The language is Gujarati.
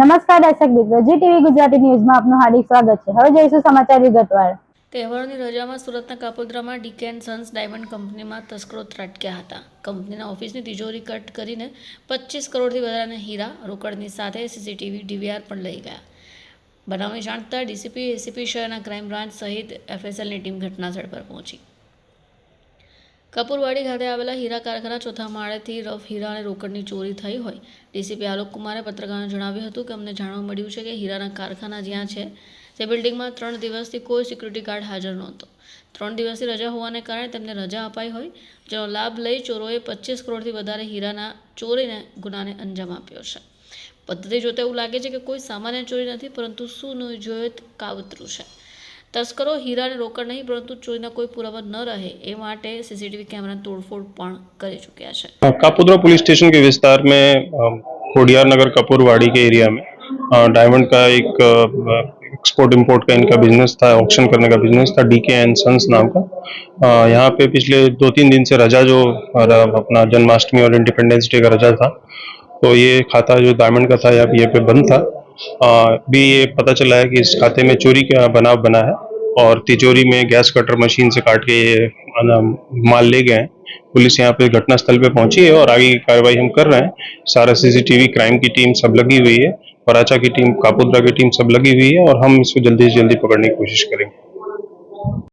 નમસ્કાર દર્શક મિત્રો, જી ટીવી ગુજરાતી ન્યૂઝમાં આપનું હાર્દિક સ્વાગત છે. હવે જોઈશું સમાચાર વિગતવાર. તહેવારોની રજામાં સુરતના કાપોદ્રામાં ડીકે એન્ડ સન્સ ડાયમંડ કંપનીમાં તસ્કરો ત્રાટક્યા હતા. કંપનીના ઓફિસની તિજોરી કટ કરીને પચીસ કરોડથી વધારાના હીરા રોકડની સાથે સીસીટીવી, ડીવીઆર પણ લઈ ગયા. બનાવની જાણતા ડીસીપી, એસીપી શહેરના ક્રાઇમ બ્રાન્ચ સહિત એફએસએલની ટીમ ઘટનાસ્થળ પર પહોંચી. કપૂરવાડી ખાતે આવેલા હીરા કારખાના ચોથા માળેથી રફ હીરા અને રોકડની ચોરી થઈ હોય. ડીસીપી આલોક કુમારે પત્રકારોને જણાવ્યું હતું કે અમને જાણવા મળ્યું છે કે હીરાના કારખાના જ્યાં છે, તે બિલ્ડિંગમાં ત્રણ દિવસથી કોઈ સિક્યુરિટી ગાર્ડ હાજર નહોતો. ત્રણ દિવસથી રજા હોવાને કારણે તેમને રજા અપાઈ હોય, જેનો લાભ લઈ ચોરોએ પચીસ કરોડથી વધારે હીરાના ચોરીને ગુનાને અંજામ આપ્યો છે. પદ્ધતિ જોતા એવું લાગે છે કે કોઈ સામાન્ય ચોરી નથી, પરંતુ સુનિયોજિત કાવતરું છે. તસ્કરો હીરાને રોકડ નહીં પરંતુ ચોરીના કોઈ પુરાવા ન રહે એ માટે સીસીટીવી કેમેરાની તોડફોડ પણ કરી चुक्या है कापुद्रा पुलिस स्टेशन के विस्तार में अ, खोडियार नगर कपूरवाड़ी के एरिया में अ, डायमंड का एक एक्सपोर्ट इंपोर्ट का इनका बिजनेस था ऑक्शन करने का बिजनेस था डीके एंड सन्स नाम का अ, यहाँ पे पिछले दो तीन दिन से रजा जो अ, अपना जन्माष्टमी और इंडिपेंडेंस डे का रजा था तो ये खाता जो डायमंड का था यहाँ ये पे बंद था भी ये पता चला है कि इस खाते में चोरी का बनाव बना है और तिजोरी में गैस कटर मशीन से काट के ये माल ले गए हैं। पुलिस यहाँ पे घटनास्थल पे पहुँची है और आगे की कार्रवाई हम कर रहे हैं। सारा सीसीटीवी, क्राइम की टीम सब लगी हुई है। पराचा की टीम, कापुद्रा की टीम सब लगी हुई है और हम इसको जल्दी से जल्दी पकड़ने की कोशिश करेंगे।